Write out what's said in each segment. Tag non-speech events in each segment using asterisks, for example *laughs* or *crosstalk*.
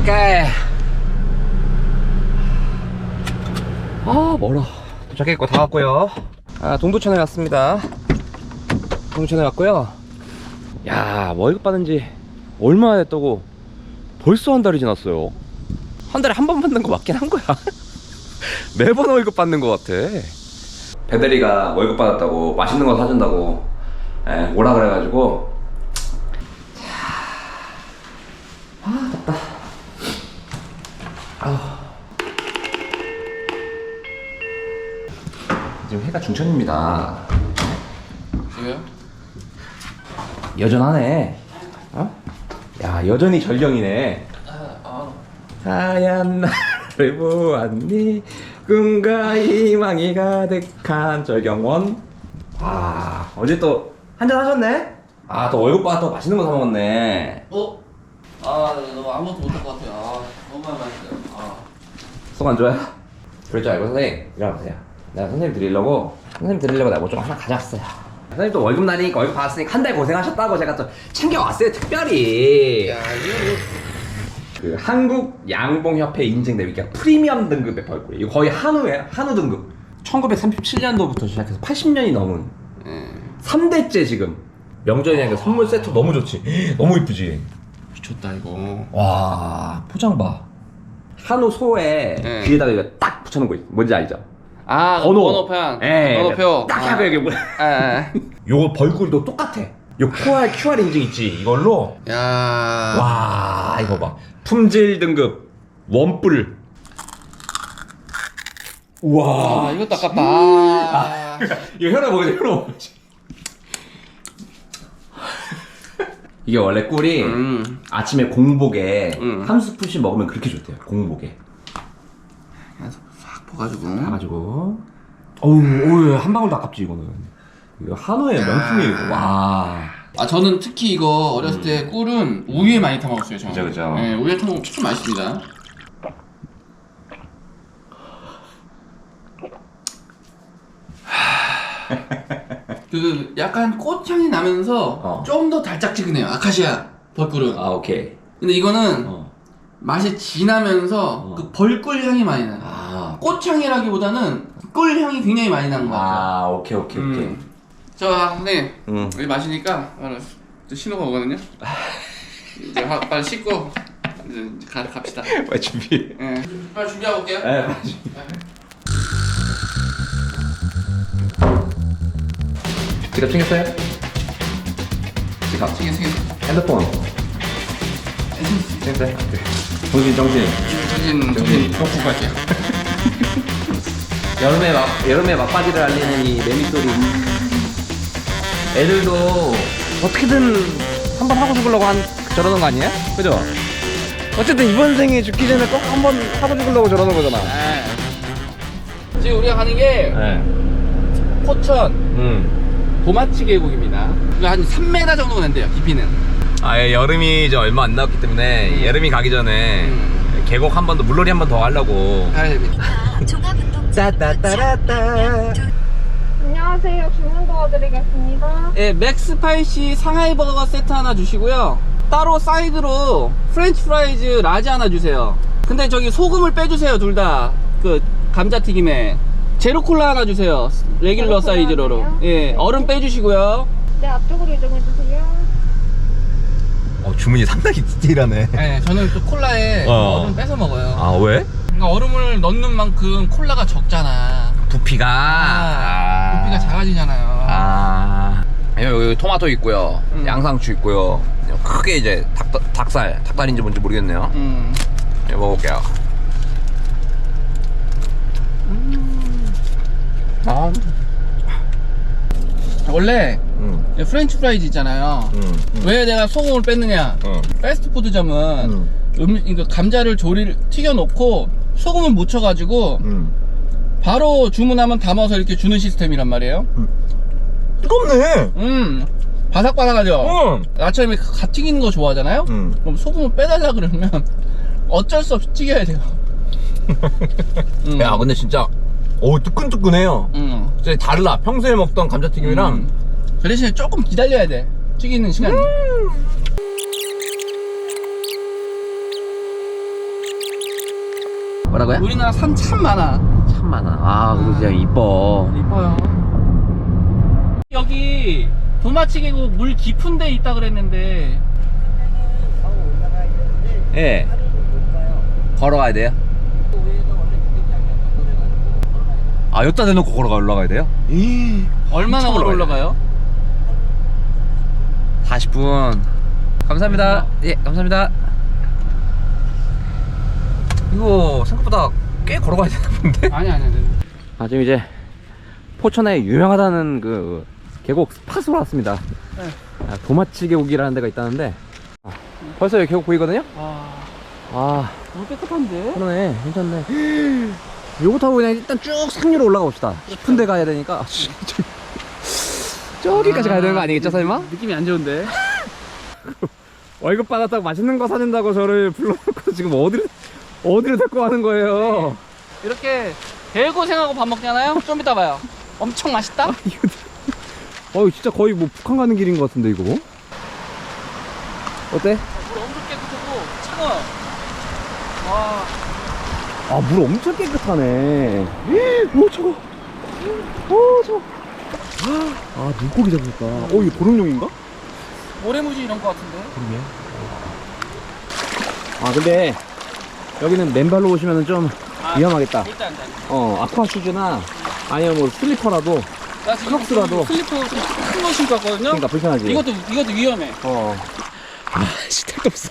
오케이. 아 멀어. 도착했고 다 왔고요. 아 동두천에 왔습니다. 동두천에 왔고요. 야 월급 받은 지 얼마나 됐다고 벌써 한 달이 지났어요. 한 달에 한 번 받는 거 맞긴 한 거야. *laughs* 매번 월급 받는 거 같아. 배대리가 월급 받았다고 맛있는 거 사준다고 에, 오라 그래가지고 중천입니다. 지금? 여전하네. 어? 야 여전히 절경이네. 아, 하얀 날을 보았니 꿈과 희망이 가득한 절경원. 아 어제 또 한잔 하셨네? 아 또 월급 받았다고 맛있는 거 사 먹었네. 어? 아, 너무 아무것도 못할 것 같아요. 아, 너무 많이 마셨어요. 아. 속 안 좋아요? 그럴 줄 알고 선생님 일어나보세요 내가 선생님 드리려고 선생님 드리려고 내가 뭐 좀 하나 가져왔어요 선생님 또 월급 나니까 월급 받았으니까 한 달 고생하셨다고 제가 또 챙겨왔어요 특별히 야, 이거 그 한국 양봉협회 인증된 이게 프리미엄 등급의 벌꿀 이거 거의 한우에 한우 등급 1937년도부터 시작해서 80년이 넘은 뭐. 예. 3대째 지금 명절이니까 선물 세트 너무 좋지 *gasps* 너무 이쁘지 미쳤다, 이거. 와 포장 봐 한우 소에 네. 귀에다가 이거 딱 붙여놓은 거 있- 뭔지 알죠? 아, 번호. 번호판. 예, 번호표. 딱 아. 하고 여기 뭐. 아, 아. 요거 벌꿀도 똑같아. 요 QR QR 인증 있지 이걸로. 야. 와 이거 봐. 품질 등급 원뿔. 우와. 아, 이것도 아깝다. 아. 이거 혈압 먹어야지 혈압 먹어야지. 이게 원래 꿀이 음. 아침에 공복에 음. 한 스푼씩 먹으면 그렇게 좋대요. 공복에. 퍼가지고. 가가지고. 어우, 어우, 한 방울도 아깝지 이거는. 이거 한우의 명품이에요. 와. 아, 저는 특히 이거 어렸을 때 꿀은 우유에 많이 타 먹었어요, 저는. 그죠, 그죠. 예, 우유에 타 먹으면 참 맛있습니다. 그 약간 꽃향이 나면서 어. 좀 더 달짝지근해요 아카시아 벌꿀은 아 오케이. 근데 이거는 어. 맛이 진하면서 어. 그 벌꿀 향이 많이 나요 아. 꽃향이라기보다는 꿀 향이 굉장히 많이 나는 것 같아요 아 오케이 오케이 오케이. 음. 자 선생님 음. 여기 마시니까 바로 또 신호가 오거든요 이제 하- 빨리 씻고 이제 가, 갑시다 빨리 준비. 예. 빨리 준비하고 올게요 네, 빨리 준비. 지갑 챙겼어요? 지갑. 챙겨 챙겨 핸드폰. 챙겼어요? 정신 정신. 정신 정신 꼭 갈게요 *laughs* 여름에 막 여름에 막바지를 알리는 이 매미 소리. 애들도 어떻게든 한번 하고 죽으려고 한 저러는 거 아니에요? 그죠? 어쨌든 이번 생에 죽기 전에 꼭 한번 하고 죽으려고 저러는 거잖아. 예. 지금 우리가 가는 게 네. 포천 음. 도마치 계곡입니다 한 3m 정도 된대요 깊이는 아예 여름이 이제 얼마 안 남았기 때문에 여름이 가기 전에 음. 계곡 한 번 더 물놀이 한 번 더 하려고. 따따따라따. 안녕하세요. 주문 도와드리겠습니다. 예, 맥스파이시 상하이 버거 세트 하나 주시고요. 따로 사이드로 프렌치 프라이즈 라지 하나 주세요. 근데 저기 소금을 빼주세요, 둘 다. 그 감자튀김에. 제로 콜라 하나 주세요. 레귤러 제로 콜라 사이즈로. 하나요? 예, 얼음 빼주시고요. 네, 앞쪽으로 이동해주세요. 어 주문이 상당히 디테일하네. 예, 저는 또 콜라에 어. 얼음 빼서 먹어요. 아 왜? 그러니까 얼음을 넣는 만큼 콜라가 적잖아. 부피가. 아, 부피가 작아지잖아요. 아. 여기 토마토 있고요. 음. 양상추 있고요. 크게 이제 닭, 닭살, 닭다리인지 뭔지 모르겠네요. 음. 네, 먹어볼게요. 아, 원래 음, 프렌치 프라이즈 있잖아요. 음, 음. 왜 내가 소금을 뺐느냐? 어. 패스트푸드점은 음. 음, 이거 감자를 조리 튀겨놓고 소금을 묻혀가지고 음. 바로 주문하면 담아서 이렇게 주는 시스템이란 말이에요. 뜨겁네. 음, 바삭바삭하죠. 응. 나처럼 이렇게 갓 튀기는 거 좋아하잖아요. 음. 그럼 소금을 빼달라 그러면 *laughs* 어쩔 수 없이 튀겨야 돼요. *laughs* 음. 야, 근데 진짜, 오, 뜨끈뜨끈해요. 음. 진짜 달라. 평소에 먹던 감자튀김이랑. 음. 그 대신에 조금 기다려야 돼. 튀기는 시간. 뭐라고요? 우리나라 산 참 많아. 참 많아. 아, 그리고 진짜 이뻐. 이뻐요. 여기 도마치 계곡 물 깊은 데 있다 그랬는데 예. 걸어가야 돼요? 아, 여기다 대놓고 걸어가 올라가야 돼요? 얼마나 엄청 걸어 올라가요? 40분. 감사합니다. 예, 감사합니다. 이거 생각보다 꽤 걸어가야 되는 건데? 아니 아니 아니. 아, 지금 이제 포천에 유명하다는 그 계곡 스팟으로 왔습니다. 네. 아, 도마치 계곡이라는 데가 있다는데 아, 벌써 여기 계곡 보이거든요? 아, 아, 물 깨끗한데? 그러네. 괜찮네. *gasps* 요거 타고 그냥 일단 쭉 상류로 올라가 봅시다. 깊은 데 가야 되니까. 아, 씨, 저- 저기까지 가야 되는 거 아니겠죠, 설마? 느낌이 안 좋은데? *laughs* 월급 받았다고 맛있는 거 사준다고 저를 불러놓고 지금 어디를, 어디를 데리고 가는 거예요? 이렇게 개고생하고 밥 먹잖아요? 좀 이따 봐요. 엄청 맛있다? 어, 진짜 거의 뭐 북한 가는 길인 것 같은데, 이거? 어때? 물 엄청 깨끗하고 차가워. 와, 아, 물 엄청 깨끗하네. *gasps* 오, 저거. 오, 저거. 아, 물고기 잡을까? 어, 이거 도롱뇽인가? 모래무지 이런 거 같은데? 그러게. 아, 근데 여기는 맨발로 오시면 좀 아, 위험하겠다. 일단 일단. 어, 아쿠아 슈즈나 아니면 뭐 슬리퍼라도 나 지금 크록스라도. 슬리퍼 큰거 신고 왔거든요? 그러니까 불편하지. 이것도, 이것도 위험해. 어. 아, 진짜 없어.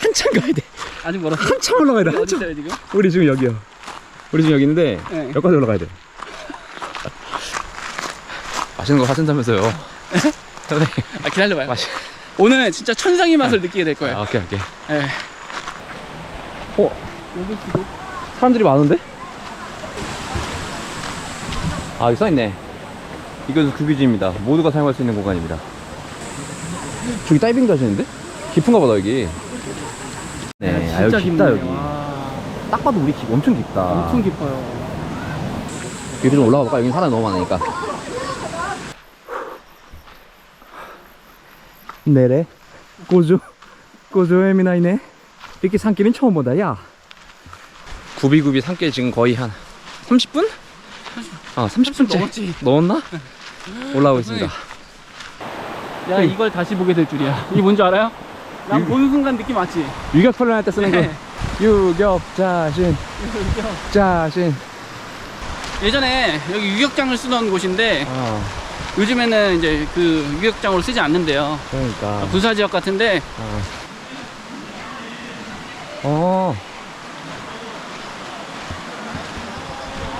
한참 가야 돼. 아직 멀었어. 한참 올라가야 돼. 어디 한참. 있어요, 지금? 우리 지금 여기요. 우리 지금 여기 있는데 네. 여기까지 올라가야 돼. 맛있는 거 사준다면서요. 네. 아, 기다려봐요. 맛이. 오늘 진짜 천상의 맛을 느끼게 될 거예요. 아, 오케이, 오케이. 예. 어, 사람들이 많은데? 아, 여기 써있네. 이것은 규비지입니다. 모두가 사용할 수 있는 공간입니다. 저기 다이빙도 하시는데? 깊은가 보다, 여기. 네, 아, 여기 깊다, 여기. 와, 딱 봐도 우리 깊, 엄청 깊다. 엄청 깊어요. 여기 좀 올라가 볼까? 여기 사람이 너무 많으니까. 네래. 고조. 고조 에미나이네. 이렇게 산길은 처음 보다, 야. 구비구비 산길 지금 거의 한 30분? 아, 30분째. 넘었지. 넘었나? *laughs* 올라오고 있습니다. 야, 이걸 다시 보게 될 줄이야. 이게 뭔지 알아요? 난 유- 보는 순간 느낌 왔지? 유격 훈련할 때 쓰는 네. 그 유격 자신, 자신. 예전에 여기 유격장을 쓰던 곳인데 아, 요즘에는 이제 그 유격장으로 쓰지 않는데요. 그러니까. 군사 지역 같은데 어. 어.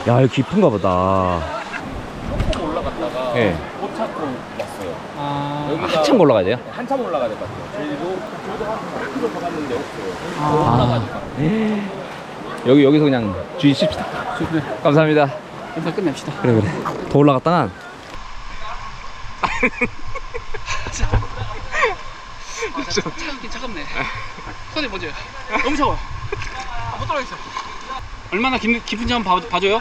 야, 여기 깊은가 보다. 조금 올라갔다가 예. 못 찾고 왔어요. 아, 여기가 한참 올라가야 돼요? 한참 올라가야 될 것 같아요. 저희도 저도 한 4km 더 갔는데 없어요. 아, 여기, 여기서 그냥 주의 씁시다. 그래. 감사합니다. 일단 끝냅시다. 그래, 그래. 더 올라갔다가. 아, 차- 차갑긴 차갑네. 손에 먼저. 너무 차워. 아, 못 들어가겠어. 얼마나 깊, 깊은지 한번 봐, 봐줘요.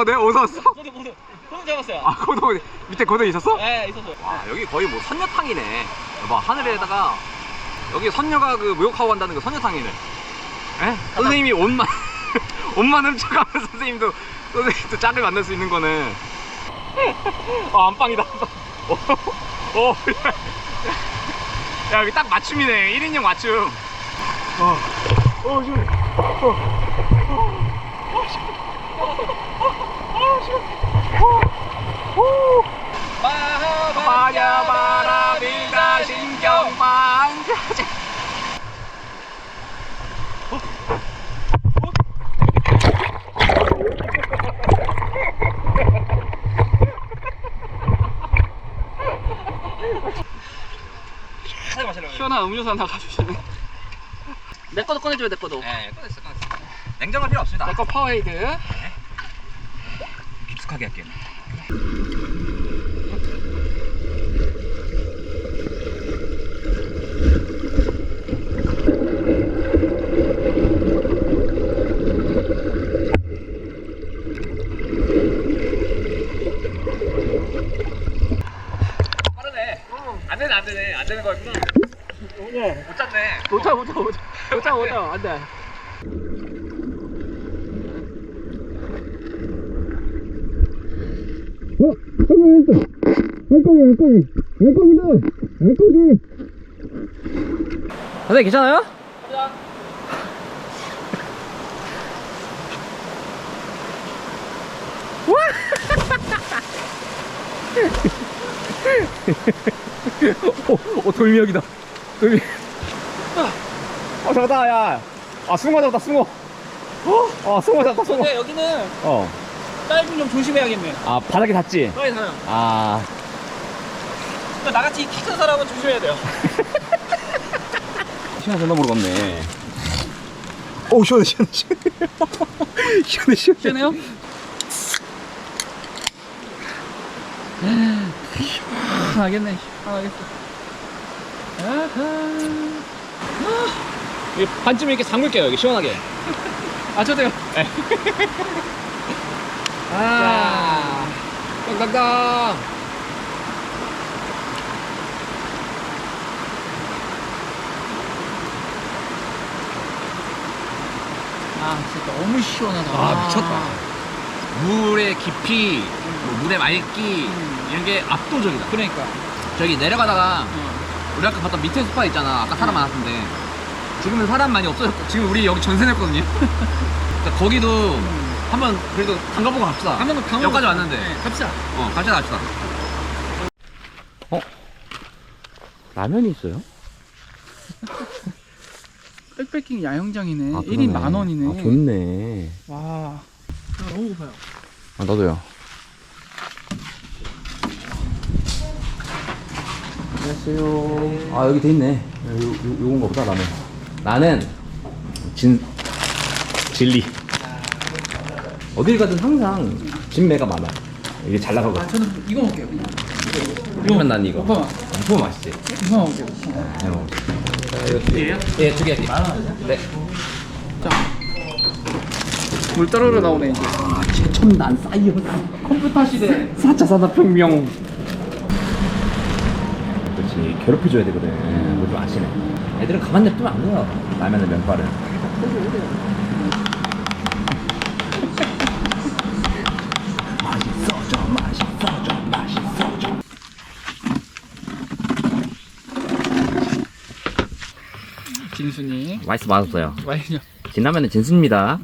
어 어디서 왔어? 고도, 고도. 고도 잡았어요. 아 고도 밑에 고도 있었어? 네, 있었어요. 와 여기 거의 뭐 선녀탕이네. 봐 하늘에다가 여기 선녀가 그 목욕하고 간다는 그 선녀탕이네. 에? 선생님이 옷만 *laughs* 옷만 훔쳐가면 선생님도 선생님도 짝을 만날 수 있는 거는 아 안방이다 안방 어, 어, 야. 야 여기 딱 맞춤이네 1인용 맞춤 어, 어, 지금, 어, 어, 지금, 어, 어, 지금, 바냐 바라밀다 신경 만가지 시원한 음료수 하나 가주시네. 내 거도 꺼내줘요, 내 거도. 네 꺼냈어 꺼냈어 냉정할 필요 없습니다 내 거 파워에이드. 깊숙하게 할게요 빠르네 안 되네 안 되네 안 되는 거였구나 못 잤네 못자, 못자, 못자. 못자, 못자. 안 돼. 선생님 괜찮아요? 오, 오 *laughs* 돌미역이다. 돌미. 어 잡았다 야. 아 숭어 잡았다 숭어. 어 숭어 잡았다 숭어. 근데 여기는 어. 다이빙 좀 조심해야겠네. 아 바닥에 닿지. 빨리 가요. 아. 그러니까 나같이 키 큰 사람은 조심해야 돼요. *laughs* 시간 존나 모르겠네 오 시원해 시원해 시원해. *laughs* 시원해 시원해. 시원해요? 하겠네. 하겠어. 반쯤 이렇게 잠글게요 여기 시원하게. 아, 저도요. 아. 깡깡깡. 아, 진짜 너무 시원하다. 아, 미쳤다. 물의 깊이, 뭐 물의 맑기 이런 게 압도적이다. 그러니까. 저기 내려가다가 어. 우리 아까 봤던 밑에 스파 있잖아. 아까 사람 많았는데 지금은 사람 많이 없어졌고 지금 우리 여기 전세 냈거든요. *laughs* 그러니까 거기도 한번 그래도 담가보고 갑시다. 한번 강원 여기까지 왔는데. 네, 갑시다. 어, 갑시다 갑시다. 어? 라면이 있어요? *laughs* 백패킹 야영장이네. 아, 1인 그러네. 만 원이네. 아, 좋네. 와. 아, 너무 고파요. 아, 나도요. 안녕하세요. 아, 여기 돼 있네. 요, 요, 요건가 보다, 라면. 나는, 진, 진리. 어딜 가든 항상 진매가 많아. 이게 잘 나가거든. 아, 저는 이거 먹게요. 그냥. 그러면 난 이거. 오빠, 이거 맛있지? 이거 먹게요. 잘 먹어. 예, 두 개. 네. 물 떨어져 나오네, 이제. 아, 최첨단 사이언스. 컴퓨터 시대. 4차 산업혁명. 그렇지, 괴롭혀줘야 되거든. 그거 좀 아시네. 애들은 가만 냅두면 안 돼요. 라면은 면발은. 진순이. 맛있어, 맛없어요. 와인요. 진라면은 진수입니다.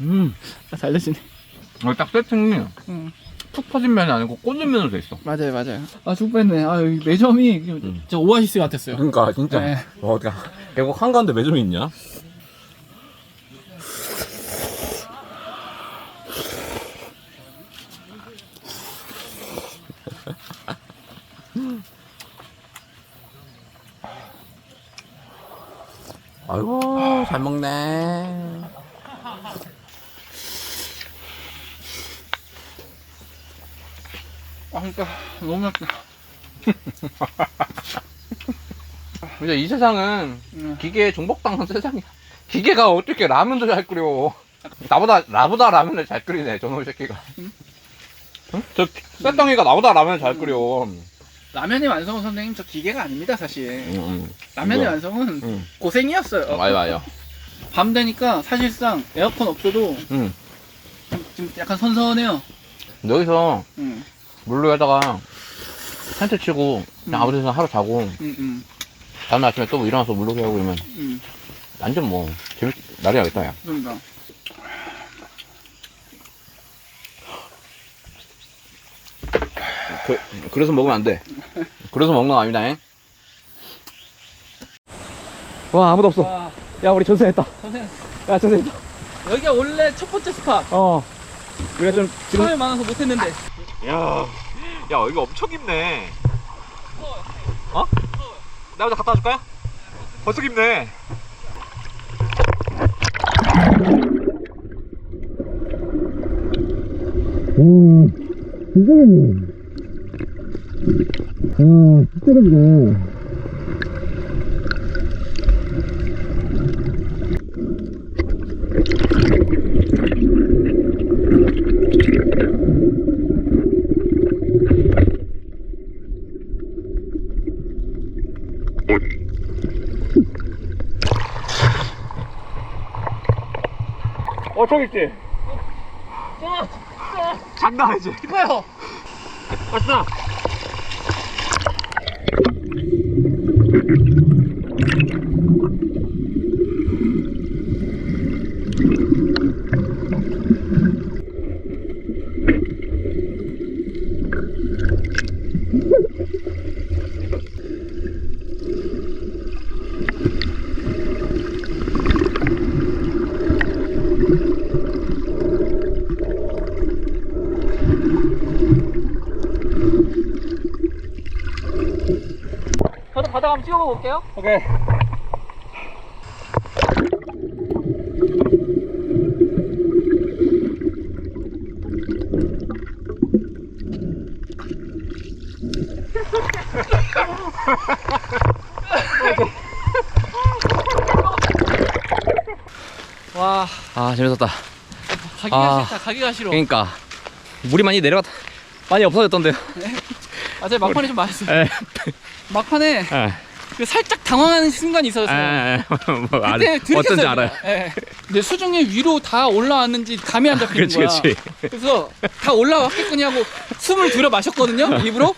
음. 아, 잘 드시네. 어, 딱 세팅이 응. 툭 퍼진 면이 아니고 꽂은 면으로 돼 있어. 맞아요, 맞아요. 아, 죽겠네. 아, 여기 매점이 저 오아시스 같았어요. 그러니까 진짜. 네. 어, 결국 한가운데 매점이 있냐? 아이고 잘 먹네. 아, 그러니까 너무 맛있다. *laughs* 이제 이 세상은 응. 기계에 종복당한 세상이야. 기계가 어떻게 라면도 잘 끓여. 나보다, 나보다 라면을 잘 끓이네, 저놈 새끼가. 응? 저 쇠덩이가 나보다 라면을 잘 끓여. 라면의 완성은 선생님 저 기계가 아닙니다 사실. 응, 라면의 뭐야? 완성은 응. 고생이었어요. 응. 맞아, 맞아. 밤 되니까 사실상 에어컨 없어도 응. 지금 약간 선선해요. 여기서 응, 물로 해다가 텐트 치고 그냥 음. 아무 데서나 하루 자고 응, 응, 다음날 아침에 또 일어나서 물로 하고 그러면 응. 완전 뭐 재밌 날이 나겠다 야. 그러니까. 그, 그래서 먹으면 안 돼. 그래서 먹는 거 아닙니다. 잉? 와 아무도 없어 와, 야 우리 전세했다 선생님 야 전세했다 여기가 원래 첫 번째 스팟. 어 우리가 좀 지금 사람이 많아서 못했는데. 야, 야 여기 엄청 깊네. 어? 나 먼저 갔다 와줄까요? 벌써 깊네. 어 저기 있지. 장난 아니지. 이거요. 왔어. 바닥 한번 찍어보고 올게요. 오케이. 와, 아 재밌었다. 가기가 아. 싫다. 가기가 싫어. 그러니까 물이 많이 내려갔다. 많이 없어졌던데요. 아, 제 막판에 좀 *laughs* 맞았어요. 에. 막판에 에. 그 살짝 당황하는 순간이 있었어요. 에. *laughs* 뭐 알, 그때 들켰어요. 어쩐지 알아요. 예. 근데 수중에 위로 다 올라왔는지 감이 안 잡히는 그렇지 거야. 그래서 다 올라왔겠거니 하고 숨을 들여 마셨거든요. 입으로.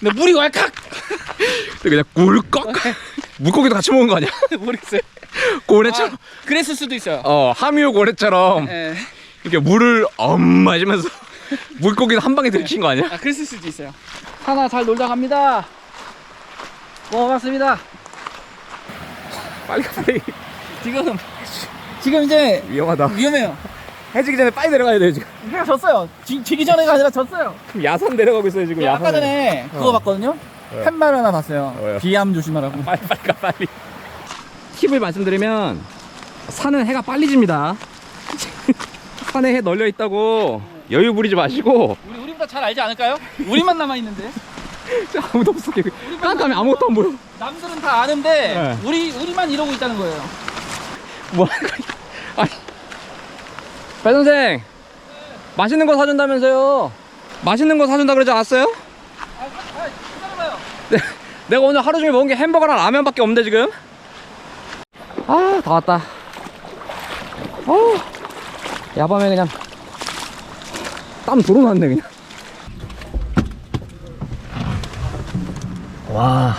근데 물이 왈칵. 그냥 꿀꺽. 물고기도 같이 먹은 거 아니야? *laughs* 모르겠어요. 고래처럼. 아, 그랬을 수도 있어요. 어 하미오 고래처럼 예. 이렇게 물을 엄 마시면서 *laughs* 물고기도 한 방에 들이킨 거 아니야? 아, 그랬을 수도 있어요. 하나 잘 놀다 갑니다. 고맙습니다. 빨리 가 빨리. 지금 *laughs* 지금 이제 위험하다. 위험해요. 해지기 전에 빨리 내려가야 돼 지금. 해가 졌어요. 지, 지기 전에가 아니라 졌어요. 지금 야산 내려가고 있어요 지금. 야, 아까 야산에. 전에 그거 어. 봤거든요. 팻말 하나 봤어요. 뭐요? 비암 조심하라고. 빨리 빨리 가 빨리. 팁을 말씀드리면 산은 해가 빨리 집니다. *laughs* 산에 해 널려 있다고 여유 부리지 마시고 우리 우리보다 잘 알지 않을까요? 우리만 남아 있는데. *laughs* 아무도 없어. 깜깜해 아무것도 안 보여. 남들은 다 아는데 네. 우리 우리만 이러고 있다는 거예요. 뭐 하는 거야? 아니. 배 선생. 맛있는 거 사준다면서요. 맛있는 거 사준다 그러지 않았어요? 아, 아, 기다려봐요. 네, 내가 오늘 하루 종일 먹은 게 햄버거랑 라면밖에 없는데 지금. 아, 다 왔다. 어, 야밤에 그냥 땀 도로 났네 그냥. 와,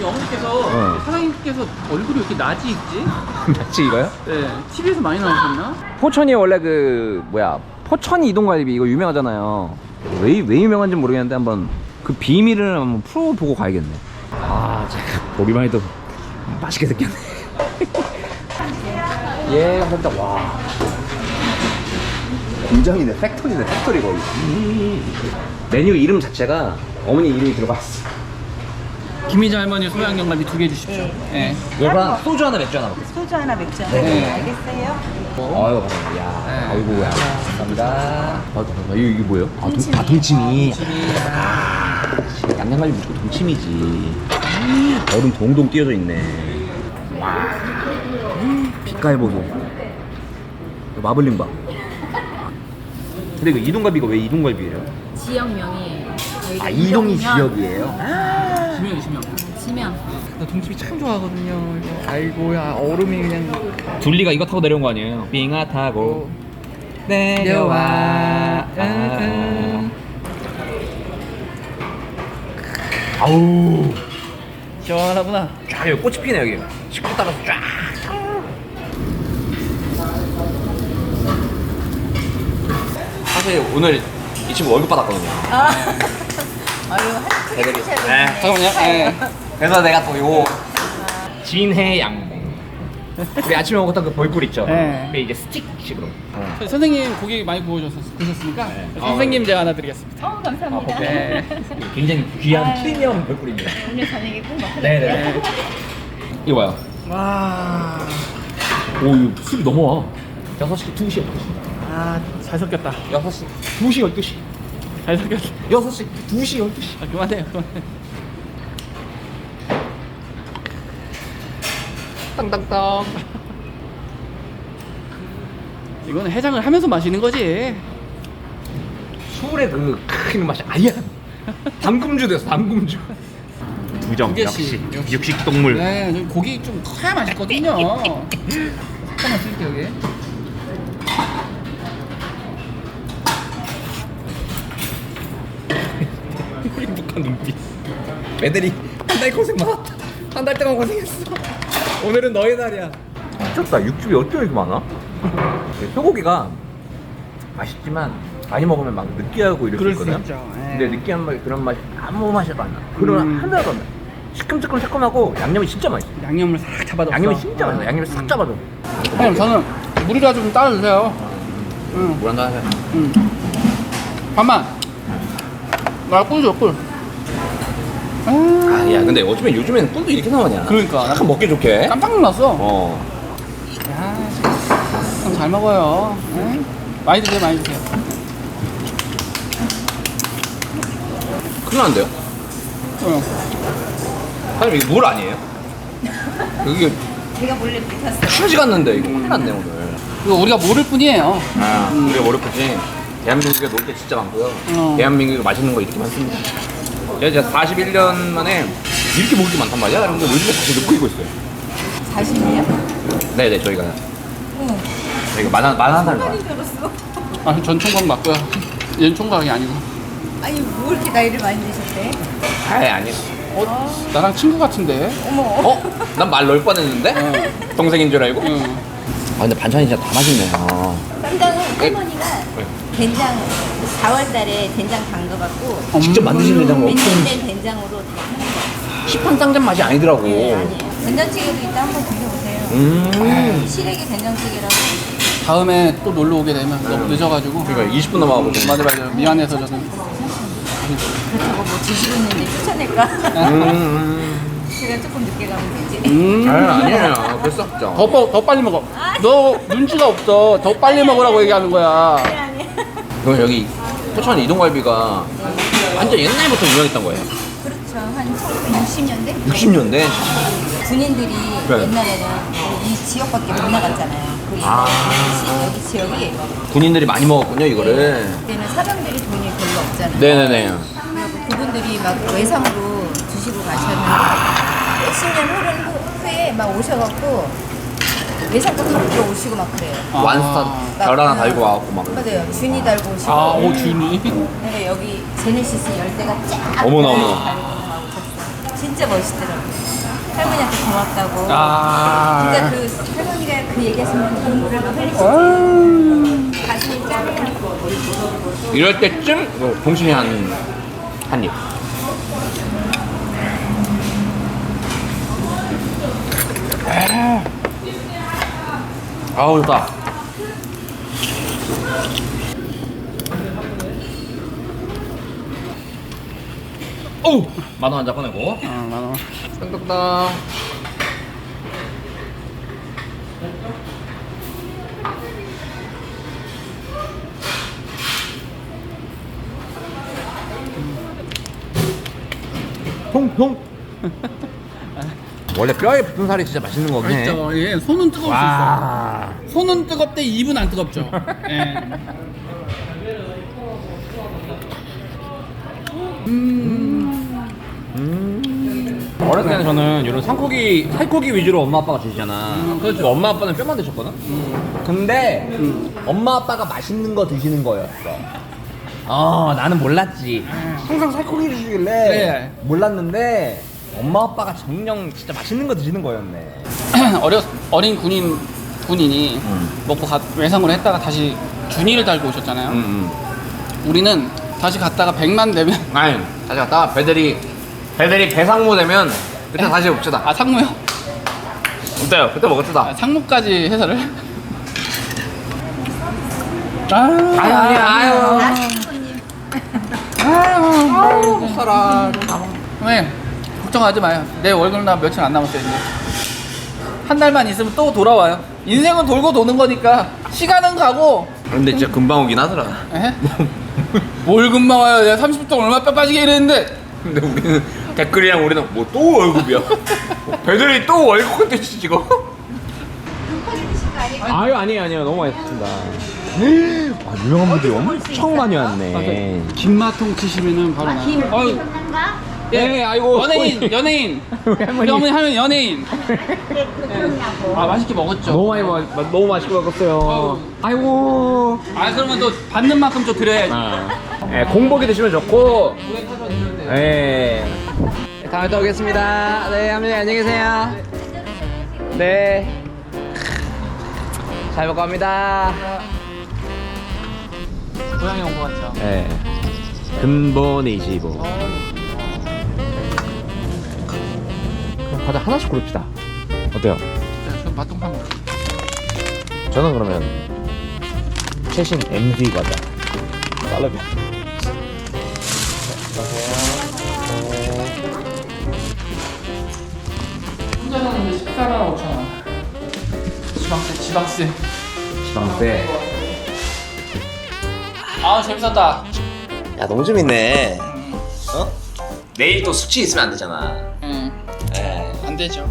이 어머니께서 어. 사장님께서 얼굴이 왜 이렇게 나지 있지? *laughs* 맞지 이거요? 네, TV에서 많이 나오셨나? 포천이 원래 그 뭐야 포천이 이동갈비 이거 유명하잖아요. 왜 왜 유명한지 모르겠는데 한번 그 비밀을 한번 풀어보고 가야겠네. 아, 참 보기만 해도 맛있게 생겼네. *laughs* 예, 감사합니다. 와. 공장이네, 팩토리네, 팩토리 거기. 메뉴 이름 자체가 어머니 이름이 들어갔어. 김희자 할머니 소양경갈비 두개 주십시오. 네. 얘랑 소주 하나, 맥주 하나 먹겠습니다. 소주 하나 맥주 하나 네. 알겠어요? 아유, 감사합니다. 야, 네. 아이고, 야. 감사합니다. 아, 이거, 이게 뭐예요? 아, 동, 아 동치미. 아, 양념갈비 무조건 동치미지. 얼음 동동 띄어져 있네. 와. 빛깔 보소. 마블링 봐. 근데 그 이동갈비가 왜 이동갈비예요? 지역명이에요. 아 이동이 지역이에요? 지명 지명. 지명. 나 동집이 참 좋아하거든요. 이거. 아이고야 얼음이 그냥 둘리가 이거 타고 내려온 거 아니에요? 빙하 타고 내려와. 아. 아우 시원하구나. 쫙 여기 꽃이 피네 여기 식구 따라서 쫙 사실 오늘 이 친구 월급 받았거든요 아. *laughs* 아유, 한. 크게 네. 잠깐만요. 예. *laughs* 그래서 내가 또 요거 진해양 우리 아침에 먹었던 그 벌꿀 있죠? 네. 이제 스틱식으로 어. 저- 선생님 고기 많이 구워주셨으니까 네. 선생님 제가 하나 드리겠습니다. 어, 감사합니다. 네. 굉장히 귀한 아유. 프리미엄 벌꿀입니다 오늘 저녁에 꼭 먹고 네네 이거 봐요 와. 오 이거 술이 넘어와 6시, 2시, 12시 아, 잘 섞였다. 6시, 2시, 12시 잘 섞였다. 6시, 2시, 12시 아, 그만해요. 그만해. 땅땅땅. 이거는 해장을 하면서 마시는 거지. 술의 그큰 맛이 안 담금주 됐어 담금주 두정 두 개씩. 역시 역시. 육식 동물 네, 좀 고기 좀 커야 맛있거든요. *laughs* 잠깐만 쓸게요, 여기. 행복한 눈빛 애들이 한 달 고생 많았다 한 달 동안 고생했어 오늘은 너의 날이야 미쳤다 육즙이 어쩜 이렇게 많아? 소고기가 맛있지만 많이 먹으면 막 느끼하고 이럴 수 그럴 수 있거든 있죠. 예. 근데 느끼한 맛 그런 맛이 아무 맛이 안 나. 그런 음. 하나도 안 나. 시큼시큼 새콤하고 양념이 진짜 맛있어. 양념을 싹 잡아줬어. 양념이 진짜 맛있어. 아. 양념이 싹 잡아줘. 형님, 저는 물이라 좀 따라주세요. 응, 물 한잔 하세요. 응. 잠깐만. 나꿀 줘, 꿀. 아, 아, 야, 근데 어쩌면 요즘에는 꿀도 이렇게 나오냐? 그러니까. 약간 먹기 좋게. 깜짝 놀랐어. 어. 야, 형잘 먹어요. 응? 많이 드세요, 많이 드세요. 큰일 난데요? 응. 사장님 이거 물 아니에요? 이게 제가 몰래 붙였어요. 휴지 갔는데 이거 큰일 났네 오늘. 이거 우리가 모를 뿐이에요. 아, 우리가 어렵지. 대한민국에 놀게 진짜 많고요. 어. 대한민국에 맛있는 거 이렇게 많습니다. 제가 이제 41년 만에 이렇게 게 많단 말이야. 여러분들 요즘에 다시 느끼고 있어요. 40이요? 네네 저희가 응. 저희가 만한 만한 살 많이 들었어. 아, 전 총각 맞고요. 얘는 총각이 아니고. 아니, 뭐 이렇게 나이를 많이 드셨대? 아예 아니에요. 어? 나랑 친구 같은데? 어머. 어? 난 말 넣을 뻔했는데? 응. 동생인 줄 알고? 응. 아 근데 반찬이 진짜 다 맛있네요. 쌈장은 할머니가 네. 된장 4월 달에 된장 담가갖고 직접 만드신 된장은 없어. 맨날 된장으로 다 하는 거예요. 시판장전 맛이 아니더라고. 네, 아니에요. 된장찌개도 이따 한번 드셔보세요. 음. 시래기 된장찌개라고. 다음에 또 놀러 오게 되면 너무 늦어가지고. 그러니까 20분 넘어가거든. 맞아, 맞아. 미안해서 저는. 그렇다고 뭐 있는데 쫓아낼까? 음. 제가 조금 늦게 가면 되지. 음. 아 아니에요. 그랬어. 죠 더, 빠- 더 빨리 먹어. 너 눈치가 없어. 더 빨리 먹으라고 얘기하는 거야. 그럼 여기 포천 이동갈비가 완전 옛날부터 유명했던 거예요. 그렇죠. 한 1960년대? 60년대. 군인들이 그래. 옛날에는 이 지역밖에 못 나갔잖아요. 그 옛날에 아. 지- 여기 지역이 군인들이 많이 먹었군요 이거를. 그때는 사병들이 돈이 별로 없잖아요. 네네네. 그리고 그분들이 막 외상으로 드시고 가셨는데 몇십 년 후- 후에 막 오셔갖고 외상도 갚으러 오시고 막 그래요. 완스타 별 하나 달고 와갖고 막. 맞아요. 준이 달고 오시고. 아, 오, 준이. 그러니까 여기 제네시스 열대가 쫙 어머나, 어머나. 달고. 진짜 멋있더라고요. 할머니한테 고맙다고. 아. 진짜 그 할머니가 그 얘기하시면 눈물을 막 흘리시고 가슴이 짠해요. 이럴 때쯤 어, 봉순이 한, 한 입. 아우 좋다. 오! 만원 한잔 꺼내고. 아, 만원. 땅땅땅. 통통. *laughs* 원래 뼈에 붙은 살이 진짜 맛있는 거긴 해. 예, 손은 뜨거울 수 있어. 와. 손은 뜨겁대 입은 안 뜨겁죠. *laughs* 예. 음. 어렸을 때는 저는 이런 산고기, 살코기 위주로 엄마 아빠가 주시잖아. 음, 그렇죠. 엄마 아빠는 뼈만 드셨거든? 근데 음. 엄마 아빠가 맛있는 거 드시는 거였어. 어, 나는 몰랐지. 항상 살코기 주시길래 네. 몰랐는데 엄마 아빠가 정령 진짜 맛있는 거 드시는 거였네. *clears throat* 어려 어린 군인 군인이 음. 먹고 가, 외상으로 했다가 다시 준이를 달고 오셨잖아요. 음, 우리는 다시 갔다가 100만 되면 *laughs* 아니 다시 갔다가 배들이 배들이 배상무 되면 그때 다시 옵시다 아 상무요? 어때요? 그때 먹읍시다 아, 상무까지 해서를? 아, 아유 아니 아유 나스님 아유, 못 살아. 왜? 걱정하지 마요. 내 월급 나 며칠 안 남았어요, 이제. 한 달만 있으면 또 돌아와요. 인생은 돌고 도는 거니까 시간은 가고. 근데 진짜 금방 오긴 하더라 에? 뭘 금방 와요? 내가 30분 동안 얼마 뼈 빠지게 일했는데. 근데 우리는 댓글이랑 우리는 뭐 또 월급이야 *laughs* 배들이 또 월급 콘텐츠 찍어 아유 아니에요 아니에요 너무 맛있습니다. 아, 유명한 분들이 엄청 많이 왔네. 김마통 치시면은 바로 나. 김 어유. 예, 아이고. 연예인, 연예인. *laughs* 우리 할머니. 우리 어머니 하면 연예인. *laughs* 아 맛있게 먹었죠. 너무 많이 먹, 너무 맛있게 먹었어요. 아이고. 아 그러면 또 받는 만큼 좀 드려야지. 예, 공복에 드시면 좋고. 예. 다음에 또 오겠습니다. 네, 할머니 안녕히 계세요. 네. 잘 먹고 갑니다. 고향에 온거 같죠. 예. 근본 25. 그럼 과자 하나씩 고릅시다. 어때요? 저 맛동산 먹어. 저는 그러면 최신 MD 과자. 달러비. 혼자 사는데 14만 5천 원. 지방세, 지방세. 지방세. 아 재밌었다. 야, 너무 재밌네. 어? 내일 또 숙취 있으면 안 되잖아. 안 되죠.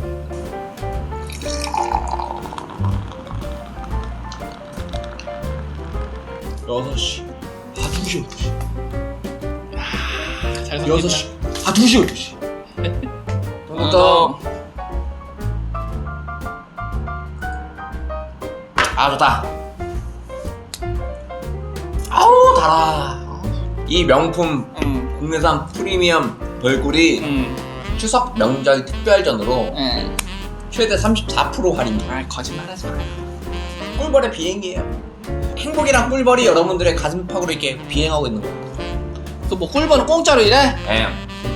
여섯 시. 아, 두 시, 두 시. 잘 여섯 시. 아, 두 시, 두 시. 또 아, 좋다. 아우, 달아. 이 명품 응, 국내산 프리미엄 벌꿀이 응, 추석 명절 특별전으로 응. 최대 34% 할인. 아 거짓말하지 마. 꿀벌의 비행기예요. 행복이랑 꿀벌이 여러분들의 가슴팍으로 이렇게 비행하고 있는 거. 그뭐 꿀벌은 공짜로 일해? 예.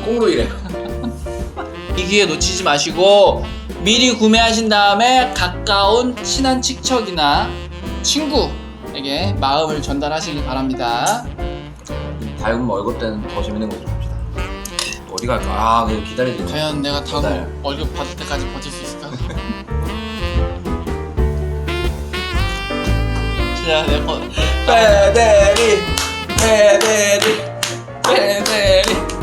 꽁으로 이래요. *laughs* 이 기회 놓치지 마시고 미리 구매하신 다음에 가까운 친한 친척이나 친구에게 마음을 전달하시기 바랍니다. 다음 월급 때는 더 재밌는 거 줍시다. 어디 갈까? 아, 그거 기다리지. 뭐. 과연 내가 다음 기다려. 월급 받을 때까지 버틸 수 있을까? 진짜 내가 빼베리 빼베리 빼베리